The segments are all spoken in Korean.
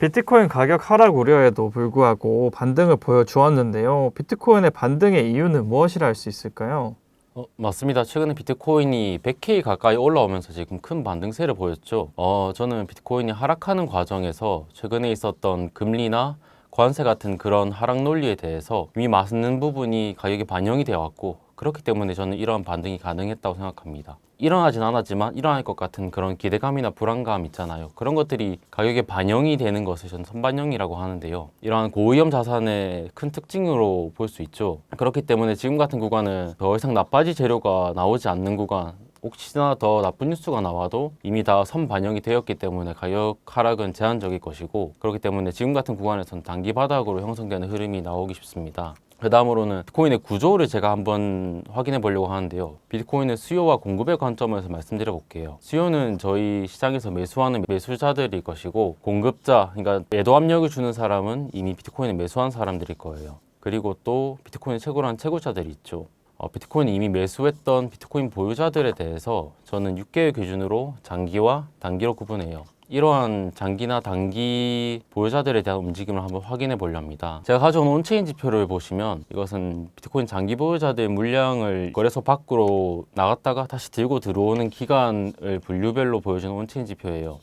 비트코인 가격 하락 우려에도 불구하고 반등을 보여주었는데요. 비트코인의 반등의 이유는 무엇이라 할 수 있을까요? 어, 맞습니다. 최근에 비트코인이 100K 가까이 올라오면서 지금 큰 반등세를 보였죠. 어, 저는 비트코인이 하락하는 과정에서 최근에 있었던 금리나 관세 같은 그런 하락 논리에 대해서 이미 맞는 부분이 가격에 반영이 되어 왔고 그렇기 때문에 저는 이러한 반등이 가능했다고 생각합니다. 일어나진 않았지만 일어날 것 같은 그런 기대감이나 불안감 있잖아요. 그런 것들이 가격에 반영이 되는 것을 저는 선반영이라고 하는데요. 이러한 고위험 자산의 큰 특징으로 볼 수 있죠. 그렇기 때문에 지금 같은 구간은 더 이상 나빠질 재료가 나오지 않는 구간 혹시나 더 나쁜 뉴스가 나와도 이미 다 선반영이 되었기 때문에 가격 하락은 제한적일 것이고 그렇기 때문에 지금 같은 구간에서는 단기 바닥으로 형성되는 흐름이 나오기 쉽습니다. 그 다음으로는 비트코인의 구조를 제가 한번 확인해 보려고 하는데요. 비트코인의 수요와 공급의 관점에서 말씀드려 볼게요. 수요는 저희 시장에서 매수하는 매수자들일 것이고 공급자, 그러니까 매도 압력을 주는 사람은 이미 비트코인을 매수한 사람들일 거예요. 그리고 또 비트코인을 채굴한 채굴자들이 있죠. 어, 비트코인이 이미 매수했던 비트코인 보유자들에 대해서 저는 6개월 기준으로 장기와 단기로 구분해요. 이러한 장기나 단기 보유자들에 대한 움직임을 한번 확인해 보려 합니다. 제가 가져온 온체인 지표를 보시면 이것은 비트코인 장기 보유자들의 물량을 거래소 밖으로 나갔다가 다시 들고 들어오는 기간을 분류별로 보여주는 온체인 지표예요.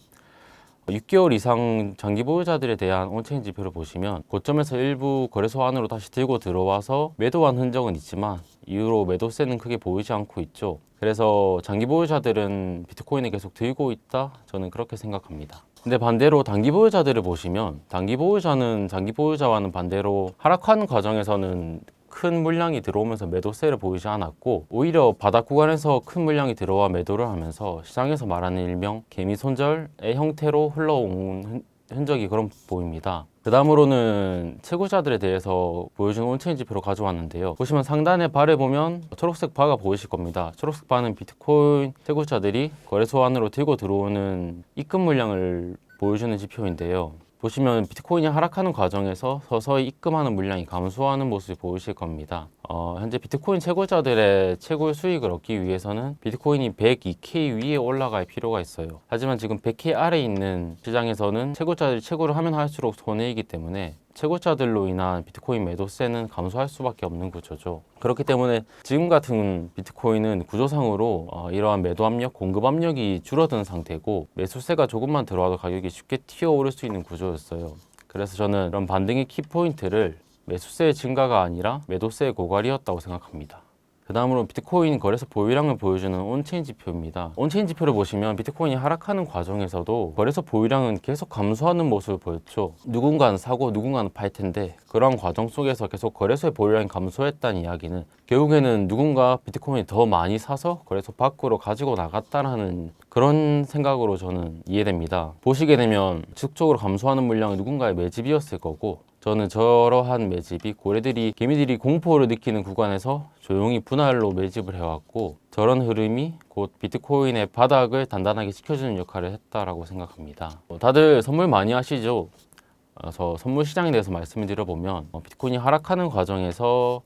6개월 이상 장기 보유자들에 대한 온체인 지표를 보시면 고점에서 일부 거래소 안으로 다시 들고 들어와서 매도한 흔적은 있지만 이후로 매도세는 크게 보이지 않고 있죠. 그래서 장기 보유자들은 비트코인을 계속 들고 있다 저는 그렇게 생각합니다. 근데 반대로 단기 보유자들을 보시면 단기 보유자는 장기 보유자와는 반대로 하락하는 과정에서는 큰 물량이 들어오면서 매도세를 보이지 않았고 오히려 바닥 구간에서 큰 물량이 들어와 매도를 하면서 시장에서 말하는 일명 개미 손절의 형태로 흘러온 흔- 흔적이 그런 보입니다. 그 다음으로는 채굴자들에 대해서 보여주는 온체인 지표로 가져왔는데요. 보시면 상단의 바를 보면 초록색 바가 보이실 겁니다. 초록색 바는 비트코인 채굴자들이 거래소 안으로 들고 들어오는 입금 물량을 보여주는 지표인데요. 보시면 비트코인이 하락하는 과정에서 서서히 입금하는 물량이 감소하는 모습을 보이실 겁니다. 어, 현재 비트코인 채굴자들의 채굴 수익을 얻기 위해서는 비트코인이 102K 위에 올라갈 필요가 있어요. 하지만 지금 100K 아래에 있는 시장에서는 채굴자들이 채굴을 하면 할수록 손해이기 때문에 채굴자들로 인한 비트코인 매도세는 감소할 수밖에 없는 구조죠. 그렇기 때문에 지금 같은 비트코인은 구조상으로 어, 이러한 매도 압력, 공급 압력이 줄어든 상태고 매수세가 조금만 들어와도 가격이 쉽게 튀어오를 수 있는 구조였어요. 그래서 저는 이런 반등의 키포인트를 매수세의 증가가 아니라 매도세의 고갈이었다고 생각합니다. 그 다음으로 비트코인 거래소 보유량을 보여주는 온체인 지표입니다. 온체인 지표를 보시면 비트코인이 하락하는 과정에서도 거래소 보유량은 계속 감소하는 모습을 보였죠. 누군가는 사고 누군가는 팔 텐데 그러한 과정 속에서 계속 거래소의 보유량이 감소했다는 이야기는 결국에는 누군가 비트코인이 더 많이 사서 거래소 밖으로 가지고 나갔다라는 그런 생각으로 저는 이해됩니다. 보시게 되면 지속적으로 감소하는 물량은 누군가의 매집이었을 거고 저는 저러한 매집이 고래들이 개미들이 공포를 느끼는 구간에서 조용히 분할로 매집을 해왔고 저런 흐름이 곧 비트코인의 바닥을 단단하게 지켜주는 역할을 했다라고 생각합니다. 어, 다들 선물 많이 하시죠? 어, 저 선물 시장에 대해서 말씀을 드려보면 어, 비트코인이 하락하는 과정에서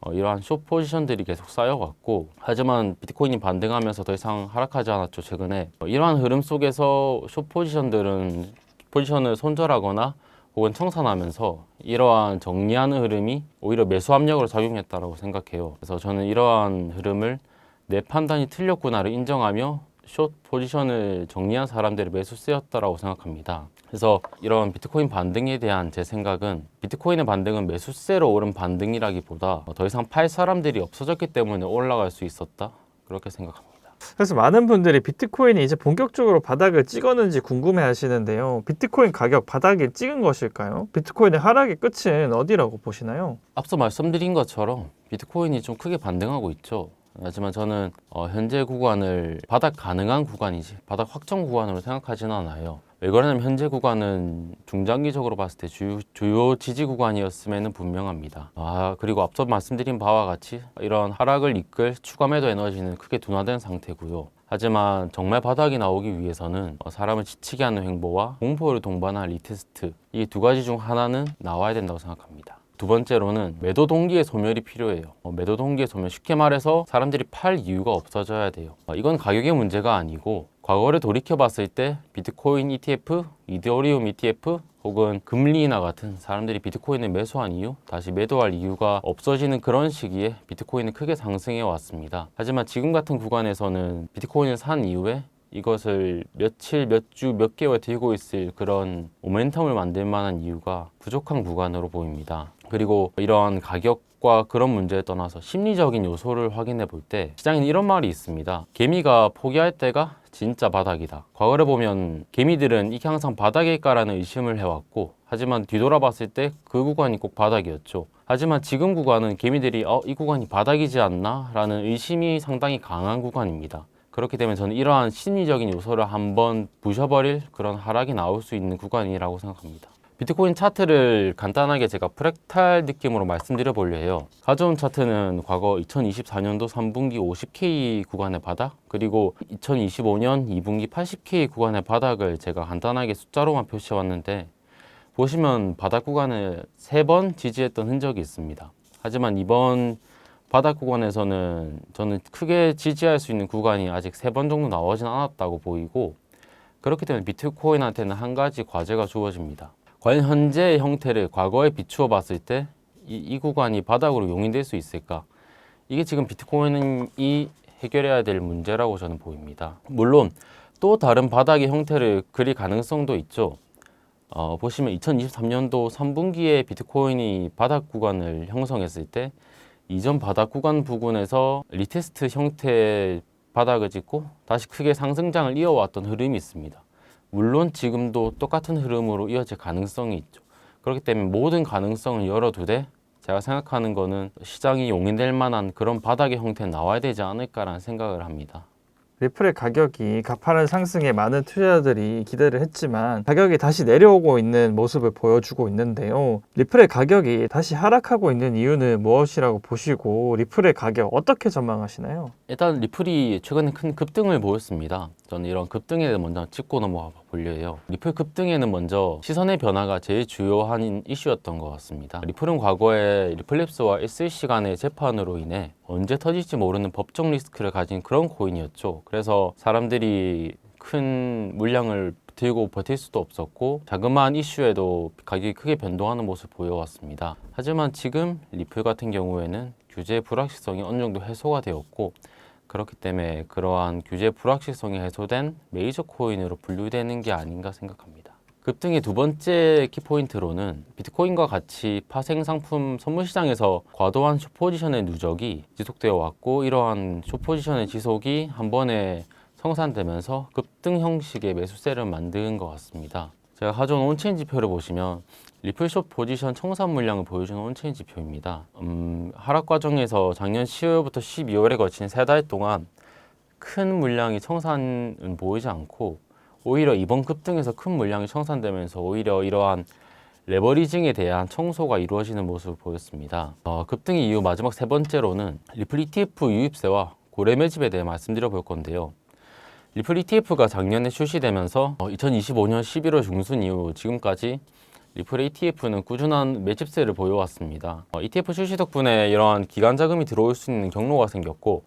어, 이러한 숏 포지션들이 계속 쌓여왔고 하지만 비트코인이 반등하면서 더 이상 하락하지 않았죠 최근에 어, 이러한 흐름 속에서 숏 포지션들은 포지션을 손절하거나 혹은 청산하면서 이러한 정리하는 흐름이 오히려 매수 압력으로 작용했다고 생각해요. 그래서 저는 이러한 흐름을 내 판단이 틀렸구나를 인정하며 숏 포지션을 정리한 사람들의 매수세였다라고 생각합니다. 그래서 이런 비트코인 반등에 대한 제 생각은 비트코인의 반등은 매수세로 오른 반등이라기보다 더 이상 팔 사람들이 없어졌기 때문에 올라갈 수 있었다 그렇게 생각합니다. 그래서 많은 분들이 비트코인이 이제 본격적으로 바닥을 찍었는지 궁금해 하시는데요. 비트코인 가격 바닥을 찍은 것일까요? 비트코인의 하락의 끝은 어디라고 보시나요? 앞서 말씀드린 것처럼 비트코인이 좀 크게 반등하고 있죠. 하지만 저는 어, 현재 구간을 바닥 가능한 구간이지 바닥 확정 구간으로 생각하지는 않아요. 왜 그러냐면 현재 구간은 중장기적으로 봤을 때 주요, 주요 지지 구간이었음에는 분명합니다. 아 그리고 앞서 말씀드린 바와 같이 이런 하락을 이끌 추가 매도 에너지는 크게 둔화된 상태고요. 하지만 정말 바닥이 나오기 위해서는 어, 사람을 지치게 하는 행보와 공포를 동반한 리테스트 이 두 가지 중 하나는 나와야 된다고 생각합니다. 두 번째로는 매도 동기의 소멸이 필요해요. 어, 매도 동기의 소멸 쉽게 말해서 사람들이 팔 이유가 없어져야 돼요. 어, 이건 가격의 문제가 아니고 과거를 돌이켜 봤을 때 비트코인 ETF, 이더리움 ETF 혹은 금리 인하 같은 사람들이 비트코인을 매수한 이유, 다시 매도할 이유가 없어지는 그런 시기에 비트코인은 크게 상승해 왔습니다. 하지만 지금 같은 구간에서는 비트코인을 산 이후에 이것을 며칠, 몇 주, 몇 개월 들고 있을 그런 모멘텀을 만들 만한 이유가 부족한 구간으로 보입니다. 그리고 이러한 가격과 그런 문제에 떠나서 심리적인 요소를 확인해 볼 때 시장에는 이런 말이 있습니다. 개미가 포기할 때가 진짜 바닥이다. 과거를 보면 개미들은 이게 항상 바닥일까라는 의심을 해왔고 하지만 뒤돌아봤을 때 그 구간이 꼭 바닥이었죠. 하지만 지금 구간은 개미들이 어, 이 구간이 바닥이지 않나? 라는 의심이 상당히 강한 구간입니다. 그렇기 때문에 저는 이러한 심리적인 요소를 한번 부셔버릴 그런 하락이 나올 수 있는 구간이라고 생각합니다. 비트코인 차트를 간단하게 제가 프랙탈 느낌으로 말씀드려 보려 해요. 가져온 차트는 과거 2024년도 3분기 50K 구간의 바닥, 그리고 2025년 2분기 80K 구간의 바닥을 제가 간단하게 숫자로만 표시해 왔는데 보시면 바닥 구간을 세 번 지지했던 흔적이 있습니다. 하지만 이번 바닥 구간에서는 저는 크게 지지할 수 있는 구간이 아직 세 번 정도 나오진 않았다고 보이고 그렇기 때문에 비트코인한테는 한 가지 과제가 주어집니다. 과연 현재의 형태를 과거에 비추어 봤을 때 이 이 구간이 바닥으로 용인될 수 있을까? 이게 지금 비트코인이 해결해야 될 문제라고 저는 보입니다. 물론 또 다른 바닥의 형태를 그릴 가능성도 있죠. 어, 보시면 2023년도 3분기에 비트코인이 바닥 구간을 형성했을 때 이전 바닥 구간 부근에서 리테스트 형태의 바닥을 찍고 다시 크게 상승장을 이어왔던 흐름이 있습니다. 물론 지금도 똑같은 흐름으로 이어질 가능성이 있죠. 그렇기 때문에 모든 가능성을 열어두되 제가 생각하는 거는 시장이 용인될 만한 그런 바닥의 형태는 나와야 되지 않을까라는 생각을 합니다. 리플의 가격이 가파른 상승에 많은 투자자들이 기대를 했지만 가격이 다시 내려오고 있는 모습을 보여주고 있는데요. 리플의 가격이 다시 하락하고 있는 이유는 무엇이라고 보시고 리플의 가격 어떻게 전망하시나요? 일단 리플이 최근에 큰 급등을 보였습니다. 저는 이런 급등에 먼저 짚고 넘어가 보려 해요. 리플 급등에는 먼저 시선의 변화가 제일 주요한 이슈였던 것 같습니다. 리플은 과거에 리플랩스와 SEC 간의 재판으로 인해 언제 터질지 모르는 법적 리스크를 가진 그런 코인이었죠. 그래서 사람들이 큰 물량을 들고 버틸 수도 없었고 자그마한 이슈에도 가격이 크게 변동하는 모습을 보여왔습니다. 하지만 지금 리플 같은 경우에는 규제 불확실성이 어느 정도 해소가 되었고 그렇기 때문에 그러한 규제 불확실성이 해소된 메이저 코인으로 분류되는 게 아닌가 생각합니다. 급등의 두 번째 키포인트로는 비트코인과 같이 파생 상품 선물 시장에서 과도한 숏포지션의 누적이 지속되어 왔고 이러한 숏포지션의 지속이 한 번에 성산되면서 급등 형식의 매수세를 만든 것 같습니다. 제가 가져온 온체인 지표를 보시면 리플숏 포지션 청산 물량을 보여주는 온체인 지표입니다. 음, 하락 과정에서 작년 10월부터 12월에 거친 세 달 동안 큰 물량이 청산은 보이지 않고 오히려 이번 급등에서 큰 물량이 청산되면서 오히려 이러한 레버리징에 대한 청소가 이루어지는 모습을 보였습니다. 어, 급등의 이유 마지막 세 번째로는 리플 ETF 유입세와 고래 매집에 대해 말씀드려 볼 건데요. 리플 ETF가 작년에 출시되면서 2025년 11월 중순 이후 지금까지 리플 ETF는 꾸준한 매집세를 보여왔습니다. 어, ETF 출시 덕분에 이러한 기간 자금이 들어올 수 있는 경로가 생겼고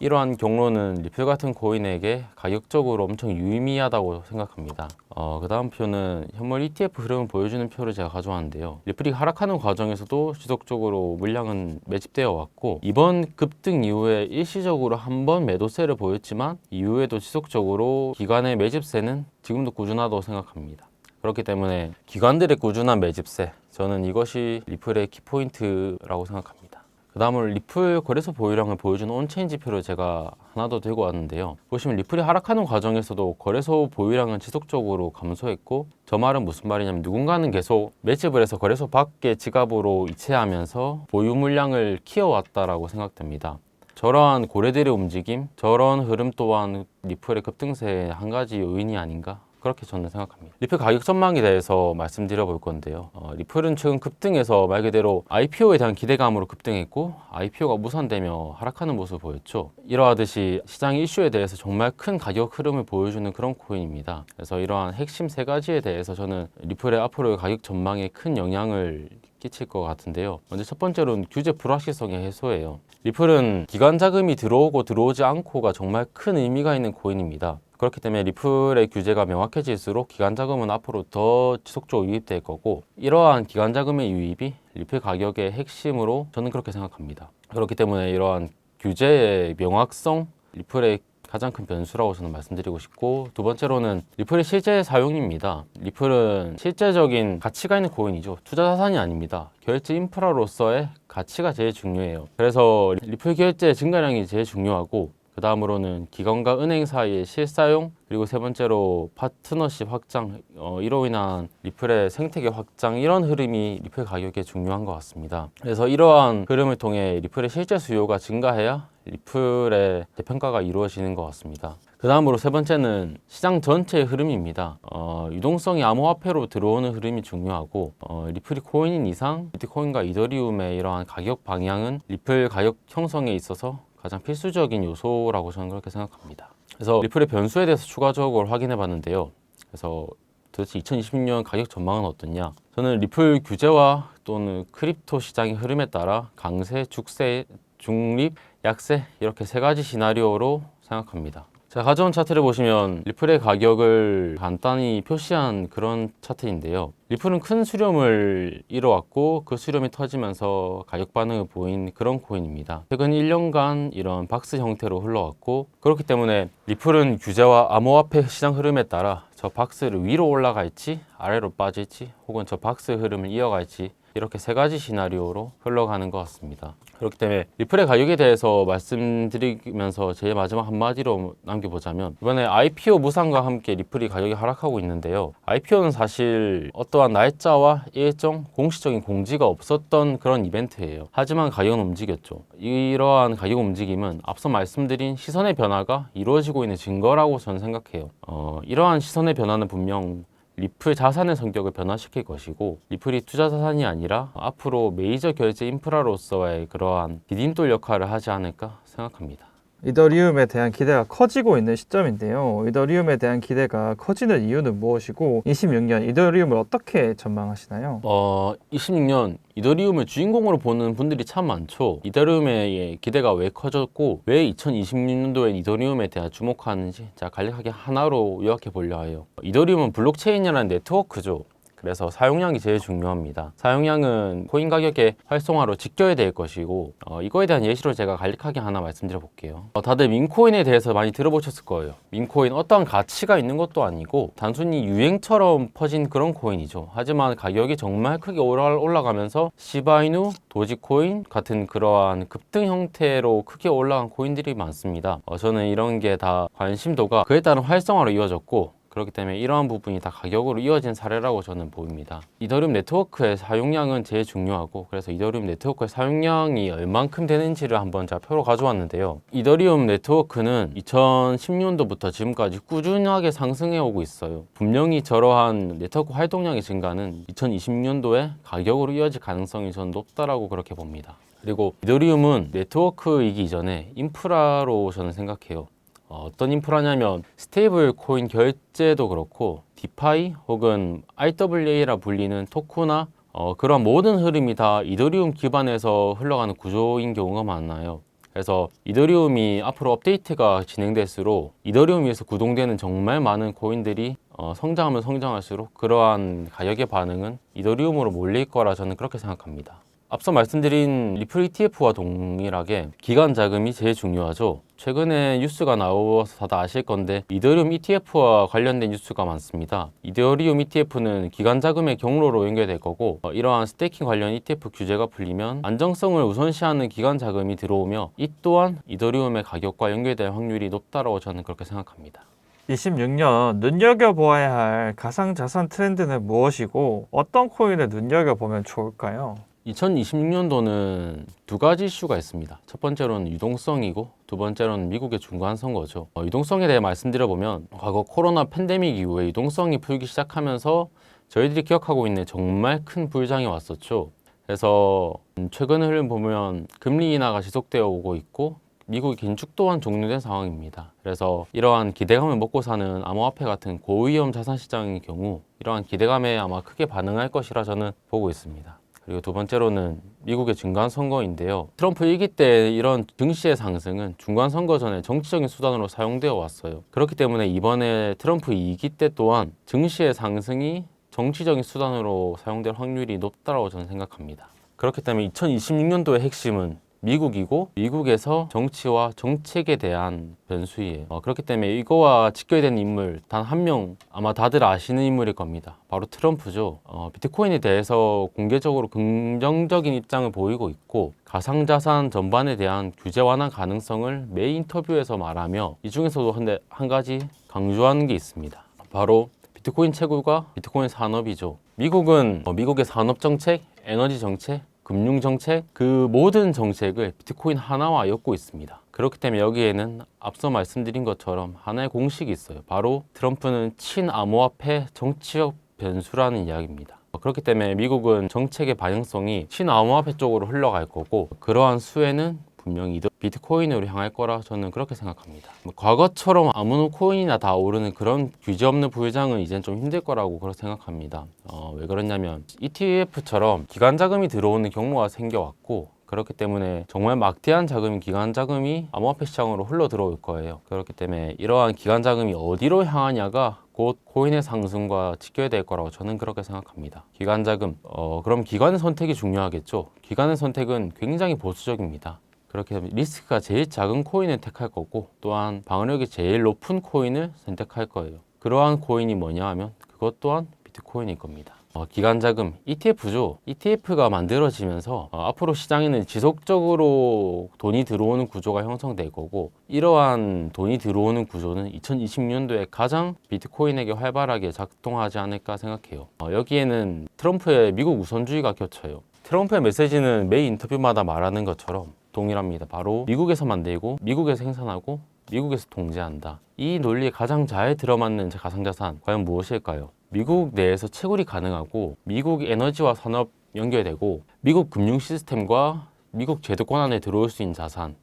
이러한 경로는 리플 같은 코인에게 가격적으로 엄청 유의미하다고 생각합니다. 어, 그 다음 표는 현물 ETF 흐름을 보여주는 표를 제가 가져왔는데요. 리플이 하락하는 과정에서도 지속적으로 물량은 매집되어 왔고 이번 급등 이후에 일시적으로 한 번 매도세를 보였지만 이후에도 지속적으로 기관의 매집세는 지금도 꾸준하다고 생각합니다. 그렇기 때문에 기관들의 꾸준한 매집세 저는 이것이 리플의 키포인트라고 생각합니다. 그 다음으로 리플 거래소 보유량을 보여주는 온체인 지표를 제가 하나 더 들고 왔는데요. 보시면 리플이 하락하는 과정에서도 거래소 보유량은 지속적으로 감소했고 저 말은 무슨 말이냐면 누군가는 계속 매집을 해서 거래소 밖에 지갑으로 이체하면서 보유 물량을 키워왔다라고 생각됩니다. 저러한 고래들의 움직임, 저런 흐름 또한 리플의 급등세의 한 가지 요인이 아닌가 그렇게 저는 생각합니다. 리플 가격 전망에 대해서 말씀드려 볼 건데요. 어, 리플은 최근 급등해서 말 그대로 IPO에 대한 기대감으로 급등했고 IPO가 무산되며 하락하는 모습을 보였죠. 이러하듯이 시장 이슈에 대해서 정말 큰 가격 흐름을 보여주는 그런 코인입니다. 그래서 이러한 핵심 세 가지에 대해서 저는 리플의 앞으로의 가격 전망에 큰 영향을 끼칠 것 같은데요. 먼저 첫 번째로는 규제 불확실성의 해소예요. 리플은 기관 자금이 들어오고 들어오지 않고가 정말 큰 의미가 있는 코인입니다. 그렇기 때문에 리플의 규제가 명확해질수록 기관 자금은 앞으로 더 지속적으로 유입될 거고 이러한 기관 자금의 유입이 리플 가격의 핵심으로 저는 그렇게 생각합니다. 그렇기 때문에 이러한 규제의 명확성 리플의 가장 큰 변수라고 저는 말씀드리고 싶고 두 번째로는 리플의 실제 사용입니다. 리플은 실제적인 가치가 있는 코인이죠. 투자 자산이 아닙니다. 결제 인프라로서의 가치가 제일 중요해요. 그래서 리플 결제 증가량이 제일 중요하고 그 다음으로는 기관과 은행 사이의 실사용 그리고 세 번째로 파트너십 확장 어, 이로 인한 리플의 생태계 확장 이런 흐름이 리플 가격에 중요한 것 같습니다. 그래서 이러한 흐름을 통해 리플의 실제 수요가 증가해야 리플의 재평가가 이루어지는 것 같습니다. 그 다음으로 세 번째는 시장 전체의 흐름입니다. 어, 유동성이 암호화폐로 들어오는 흐름이 중요하고 어, 리플이 코인인 이상 비트코인과 이더리움의 이러한 가격 방향은 리플 가격 형성에 있어서 가장 필수적인 요소라고 저는 그렇게 생각합니다. 그래서 리플의 변수에 대해서 추가적으로 확인해 봤는데요. 그래서 도대체 2026년 가격 전망은 어떻냐? 저는 리플 규제와 또는 크립토 시장의 흐름에 따라 강세, 죽세, 중립, 약세 이렇게 세 가지 시나리오로 생각합니다. 제가 가져온 차트를 보시면 리플의 가격을 간단히 표시한 그런 차트인데요. 리플은 큰 수렴을 이뤄왔고 그 수렴이 터지면서 가격 반응을 보인 그런 코인입니다. 최근 1년간 이런 박스 형태로 흘러왔고 그렇기 때문에 리플은 규제와 암호화폐 시장 흐름에 따라 저 박스를 위로 올라갈지 아래로 빠질지 혹은 저 박스 흐름을 이어갈지 이렇게 세 가지 시나리오로 흘러가는 것 같습니다. 그렇기 때문에 리플의 가격에 대해서 말씀드리면서 제 마지막 한마디로 남겨보자면 이번에 IPO 무상과 함께 리플이 가격이 하락하고 있는데요. IPO는 사실 어떠한 날짜와 일정, 공식적인 공지가 없었던 그런 이벤트예요. 하지만 가격은 움직였죠. 이러한 가격 움직임은 앞서 말씀드린 시선의 변화가 이루어지고 있는 증거라고 저는 생각해요. 어, 이러한 시선의 변화는 분명 리플 자산의 성격을 변화시킬 것이고 리플이 투자 자산이 아니라 앞으로 메이저 결제 인프라로서의 그러한 디딤돌 역할을 하지 않을까 생각합니다. 이더리움에 대한 기대가 커지고 있는 시점인데요. 이더리움에 대한 기대가 커지는 이유는 무엇이고 26년 이더리움을 어떻게 전망하시나요? 어, 26년 이더리움을 주인공으로 보는 분들이 참 많죠. 이더리움의 기대가 왜 커졌고 왜 2026년도에 이더리움에 대한 주목하는지 자 간략하게 하나로 요약해 보려 해요. 이더리움은 블록체인이라는 네트워크죠. 그래서 사용량이 제일 중요합니다. 사용량은 코인 가격의 활성화로 지켜야 될 것이고 어, 이거에 대한 예시로 제가 간략하게 하나 말씀드려 볼게요. 어, 다들 민코인에 대해서 많이 들어보셨을 거예요. 민코인 어떠한 가치가 있는 것도 아니고 단순히 유행처럼 퍼진 그런 코인이죠. 하지만 가격이 정말 크게 올라- 올라가면서 시바이누, 도지코인 같은 그러한 급등 형태로 크게 올라간 코인들이 많습니다. 어, 저는 이런 게 다 관심도가 그에 따른 활성화로 이어졌고 그렇기 때문에 이러한 부분이 다 가격으로 이어진 사례라고 저는 보입니다. 이더리움 네트워크의 사용량은 제일 중요하고 그래서 이더리움 네트워크의 사용량이 얼만큼 되는지를 한번 제가 표로 가져왔는데요. 이더리움 네트워크는 2010년도부터 지금까지 꾸준하게 상승해 오고 있어요. 분명히 저러한 네트워크 활동량의 증가는 2020년도에 가격으로 이어질 가능성이 저는 높다라고 그렇게 봅니다. 그리고 이더리움은 네트워크이기 이전에 인프라로 저는 생각해요. 어, 어떤 인프라냐면 스테이블 코인 결제도 그렇고 디파이 혹은 RWA라 불리는 토크나 어, 그런 모든 흐름이 다 이더리움 기반에서 흘러가는 구조인 경우가 많아요. 그래서 이더리움이 앞으로 업데이트가 진행될수록 이더리움 위에서 구동되는 정말 많은 코인들이 어, 성장하면 성장할수록 그러한 가격의 반응은 이더리움으로 몰릴 거라 저는 그렇게 생각합니다. 앞서 말씀드린 리플 ETF와 동일하게 기관 자금이 제일 중요하죠. 최근에 뉴스가 나와서 다들 아실 건데 이더리움 ETF와 관련된 뉴스가 많습니다. 이더리움 ETF는 기관 자금의 경로로 연결될 거고 어, 이러한 스테이킹 관련 ETF 규제가 풀리면 안정성을 우선시하는 기관 자금이 들어오며 이 또한 이더리움의 가격과 연결될 확률이 높다고 저는 그렇게 생각합니다. 26년 눈여겨보아야 할 가상자산 트렌드는 무엇이고 어떤 코인을 눈여겨보면 좋을까요? 2026년도는 두 가지 이슈가 있습니다. 첫 번째로는 유동성이고 두 번째로는 미국의 중간 선거죠. 어, 유동성에 대해 말씀드려보면 과거 코로나 팬데믹 이후에 유동성이 풀기 시작하면서 저희들이 기억하고 있는 정말 큰 불장이 왔었죠. 그래서 음, 최근 흐름 보면 금리 인하가 지속되어 오고 있고 미국 긴축 또한 종료된 상황입니다. 그래서 이러한 기대감을 먹고 사는 암호화폐 같은 고위험 자산 시장의 경우 이러한 기대감에 아마 크게 반응할 것이라 저는 보고 있습니다. 그리고 두 번째로는 미국의 중간 선거인데요. 트럼프 1기 때 이런 증시의 상승은 중간 선거 전에 정치적인 수단으로 사용되어 왔어요. 그렇기 때문에 이번에 트럼프 2기 때 또한 증시의 상승이 정치적인 수단으로 사용될 확률이 높다고 저는 생각합니다. 그렇기 때문에 2026년도의 핵심은 미국이고 미국에서 정치와 정책에 대한 변수이에요. 어, 그렇기 때문에 이거와 직결되는 인물 단 한 명 아마 다들 아시는 인물일 겁니다. 바로 트럼프죠. 어, 비트코인에 대해서 공개적으로 긍정적인 입장을 보이고 있고 가상자산 전반에 대한 규제 완화 가능성을 매 인터뷰에서 말하며 이 중에서도 한, 한 가지 강조하는 게 있습니다. 바로 비트코인 채굴과 비트코인 산업이죠. 미국은 어, 미국의 산업 정책, 에너지 정책, 금융 정책 그 모든 정책을 비트코인 하나와 엮고 있습니다. 그렇기 때문에 여기에는 앞서 말씀드린 것처럼 하나의 공식이 있어요. 바로 트럼프는 친암호화폐 정치적 변수라는 이야기입니다. 그렇기 때문에 미국은 정책의 방향성이 친암호화폐 쪽으로 흘러갈 거고 그러한 수혜는 분명히 비트코인으로 향할 거라 저는 그렇게 생각합니다. 뭐 과거처럼 아무 코인이나 다 오르는 그런 규제 없는 부유장은 이젠 좀 힘들 거라고 그렇게 생각합니다. 어, 왜 그러냐면 ETF처럼 기관 자금이 들어오는 경로가 생겨왔고 그렇기 때문에 정말 막대한 자금이 기관 자금이 암호화폐 시장으로 흘러 들어올 거예요. 그렇기 때문에 이러한 기관 자금이 어디로 향하냐가 곧 코인의 상승과 직결될 거라고 저는 그렇게 생각합니다. 기관 자금, 어, 그럼 기관의 선택이 중요하겠죠. 기관의 선택은 굉장히 보수적입니다. 그렇게 되면 리스크가 제일 작은 코인을 택할 거고 또한 방어력이 제일 높은 코인을 선택할 거예요. 그러한 코인이 뭐냐 하면 그것 또한 비트코인일 겁니다. 어, 기관 자금 ETF죠. ETF가 만들어지면서 어, 앞으로 시장에는 지속적으로 돈이 들어오는 구조가 형성될 거고 이러한 돈이 들어오는 구조는 2026년도에 가장 비트코인에게 활발하게 작동하지 않을까 생각해요. 어, 여기에는 트럼프의 미국 우선주의가 겹쳐요. 트럼프의 메시지는 매 인터뷰마다 말하는 것처럼 동일합니다. 바로 미국에서 만들고 미국에서 생산하고 미국에서 통제한다. 이 논리에 가장 잘 들어맞는 가상자산 과연 무엇일까요? 미국 내에서 채굴이 가능하고 미국 에너지와 산업 연결되고 미국 금융 시스템과 미국 제도권 안에 들어올 수 있는 자산.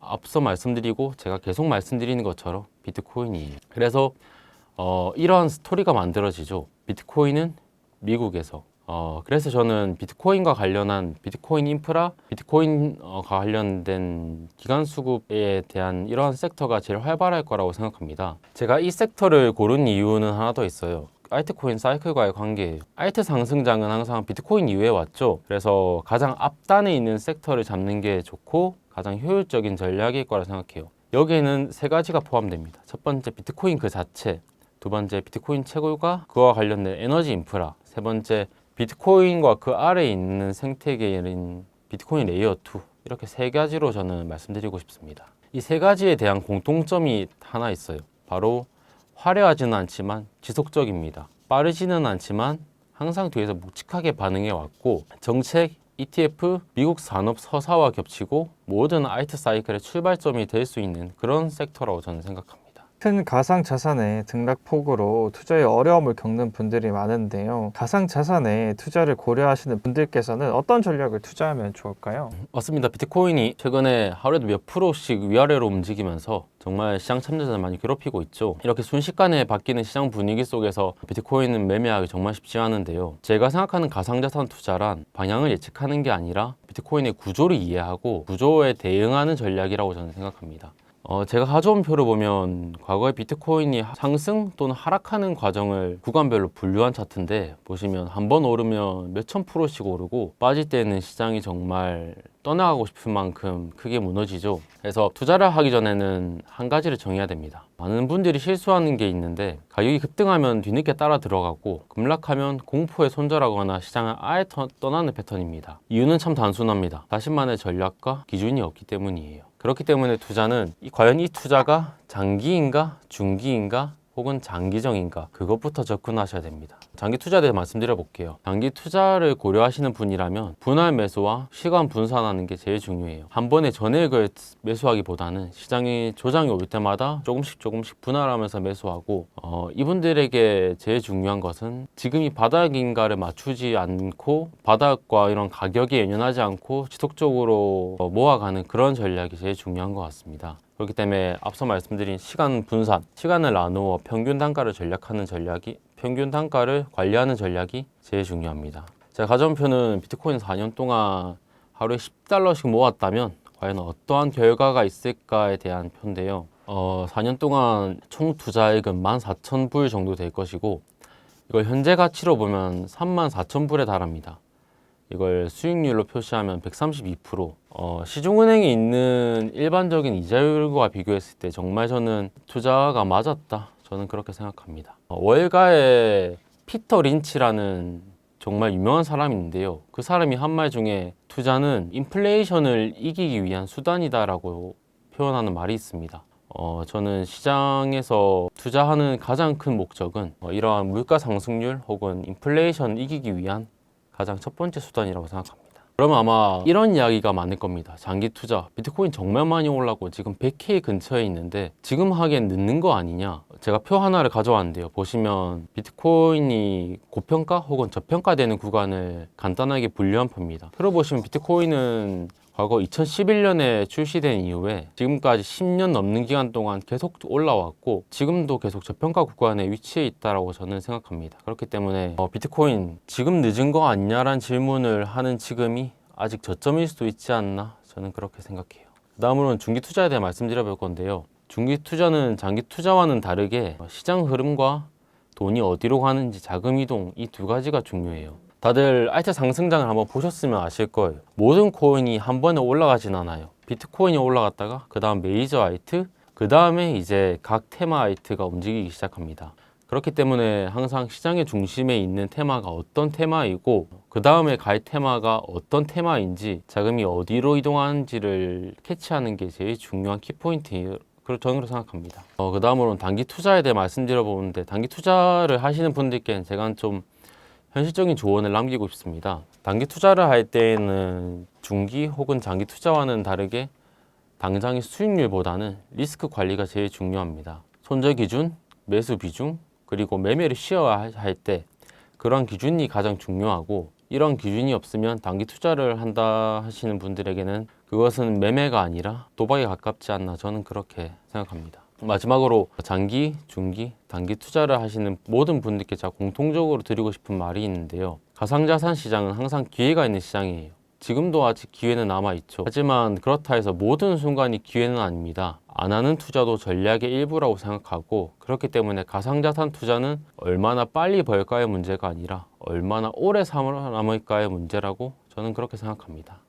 앞서 말씀드리고 제가 계속 말씀드리는 것처럼 비트코인이에요. 그래서 어, 이러한 스토리가 만들어지죠. 비트코인은 미국에서 어, 그래서 저는 비트코인과 관련한 비트코인 인프라, 비트코인과 관련된 기관 수급에 대한 이러한 섹터가 제일 활발할 거라고 생각합니다. 제가 이 섹터를 고른 이유는 하나 더 있어요. 알트코인 사이클과의 관계예요. 알트 상승장은 항상 비트코인 이후에 왔죠. 그래서 가장 앞단에 있는 섹터를 잡는 게 좋고 가장 효율적인 전략일 거라 생각해요. 여기에는 세 가지가 포함됩니다. 첫 번째 비트코인 그 자체, 두 번째 비트코인 채굴과 그와 관련된 에너지 인프라, 세 번째 비트코인과 그 아래에 있는 생태계인 비트코인 레이어 2 이렇게 세 가지로 저는 말씀드리고 싶습니다. 이 세 가지에 대한 공통점이 하나 있어요. 바로 화려하지는 않지만 지속적입니다. 빠르지는 않지만 항상 뒤에서 묵직하게 반응해 왔고 정책, ETF, 미국 산업 서사와 겹치고 모든 아이트 사이클의 출발점이 될 수 있는 그런 섹터라고 저는 생각합니다. 큰 가상 자산의 등락 폭으로 투자에 어려움을 겪는 분들이 많은데요. 가상 자산에 투자를 고려하시는 분들께서는 어떤 전략을 투자하면 좋을까요? 맞습니다. 비트코인이 최근에 하루에도 몇 프로씩 위아래로 움직이면서 정말 시장 참여자를 많이 괴롭히고 있죠. 이렇게 순식간에 바뀌는 시장 분위기 속에서 비트코인은 매매하기 정말 쉽지 않은데요. 제가 생각하는 가상자산 투자란 방향을 예측하는 게 아니라 비트코인의 구조를 이해하고 구조에 대응하는 전략이라고 저는 생각합니다. 어, 제가 가져온 표를 보면 과거에 비트코인이 상승 또는 하락하는 과정을 구간별로 분류한 차트인데 보시면 한 번 오르면 몇천 프로씩 오르고 빠질 때는 시장이 정말 떠나가고 싶은 만큼 크게 무너지죠. 그래서 투자를 하기 전에는 한 가지를 정해야 됩니다. 많은 분들이 실수하는 게 있는데 가격이 급등하면 뒤늦게 따라 들어가고 급락하면 공포에 손절하거나 시장을 아예 떠- 떠나는 패턴입니다. 이유는 참 단순합니다. 자신만의 전략과 기준이 없기 때문이에요. 그렇기 때문에 투자는 이- 과연 이 투자가 장기인가 중기인가 혹은 장기적인가 그것부터 접근하셔야 됩니다. 장기 투자에 대해 말씀드려 볼게요. 장기 투자를 고려하시는 분이라면 분할 매수와 시간 분산하는 게 제일 중요해요. 한 번에 전액을 매수하기보다는 시장이 조장이 올 때마다 조금씩 조금씩 분할하면서 매수하고 어, 이분들에게 제일 중요한 것은 지금이 바닥인가를 맞추지 않고 바닥과 이런 가격에 연연하지 않고 지속적으로 어, 모아가는 그런 전략이 제일 중요한 것 같습니다. 그렇기 때문에 앞서 말씀드린 시간 분산, 시간을 나누어 평균 단가를 전략하는 전략이 평균 단가를 관리하는 전략이 제일 중요합니다. 제 가전표는 비트코인 4년 동안 하루에 10달러씩 모았다면 과연 어떠한 결과가 있을까에 대한 표인데요. 어, 4년 동안 총 투자액은 14,000불 정도 될 것이고 이걸 현재 가치로 보면 34,000불에 달합니다. 이걸 수익률로 표시하면 132%. 어, 시중은행에 있는 일반적인 이자율과 비교했을 때 정말 저는 투자가 맞았다. 저는 그렇게 생각합니다. 어, 월가에 피터 린치라는 정말 유명한 사람인데요. 그 사람이 한 말 중에 투자는 인플레이션을 이기기 위한 수단이다 라고 표현하는 말이 있습니다. 어, 저는 시장에서 투자하는 가장 큰 목적은 어, 이러한 물가 상승률 혹은 인플레이션을 이기기 위한 가장 첫 번째 수단이라고 생각합니다. 그러면 아마 이런 이야기가 많을 겁니다. 장기 투자, 비트코인 정말 많이 올라고 지금 100K 근처에 있는데 지금 하기엔 늦는 거 아니냐? 제가 표 하나를 가져왔는데요. 보시면 비트코인이 고평가 혹은 저평가되는 구간을 간단하게 분류한 표입니다. 표로 보시면 비트코인은 과거 2011년에 출시된 이후에 지금까지 10년 넘는 기간 동안 계속 올라왔고 지금도 계속 저평가 구간에 위치해 있다라고 저는 생각합니다. 그렇기 때문에 어, 비트코인 지금 늦은 거 아니냐라는 질문을 하는 지금이 아직 저점일 수도 있지 않나 저는 그렇게 생각해요. 다음으로는 중기 투자에 대해 말씀드려 볼 건데요. 중기 투자는 장기 투자와는 다르게 어, 시장 흐름과 돈이 어디로 가는지 자금 이동 이 두 가지가 중요해요. 다들 알트 상승장을 한번 보셨으면 아실 거예요. 모든 코인이 한 번에 올라가진 않아요. 비트코인이 올라갔다가 그 다음 메이저 아이트, 그 다음에 이제 각 테마 아이트가 움직이기 시작합니다. 그렇기 때문에 항상 시장의 중심에 있는 테마가 어떤 테마이고 그 다음에 갈 테마가 어떤 테마인지 자금이 어디로 이동하는지를 캐치하는 게 제일 중요한 키포인트예요. 그렇 저는 그렇게 생각합니다. 어, 그 다음으로는 단기 투자에 대해 말씀드려 보는데 단기 투자를 하시는 분들께는 제가 좀 현실적인 조언을 남기고 싶습니다. 단기 투자를 할 때에는 중기 혹은 장기 투자와는 다르게 당장의 수익률보다는 리스크 관리가 제일 중요합니다. 손절 기준, 매수 비중, 그리고 매매를 쉬어야 할 때 그런 기준이 가장 중요하고 이런 기준이 없으면 단기 투자를 한다 하시는 분들에게는 그것은 매매가 아니라 도박에 가깝지 않나 저는 그렇게 생각합니다. 마지막으로 장기, 중기, 단기 투자를 하시는 모든 분들께 제가 공통적으로 드리고 싶은 말이 있는데요. 가상자산 시장은 항상 기회가 있는 시장이에요. 지금도 아직 기회는 남아있죠. 하지만 그렇다 해서 모든 순간이 기회는 아닙니다. 안 하는 투자도 전략의 일부라고 생각하고 그렇기 때문에 가상자산 투자는 얼마나 빨리 벌까의 문제가 아니라 얼마나 오래 살아남을까의 문제라고 저는 그렇게 생각합니다.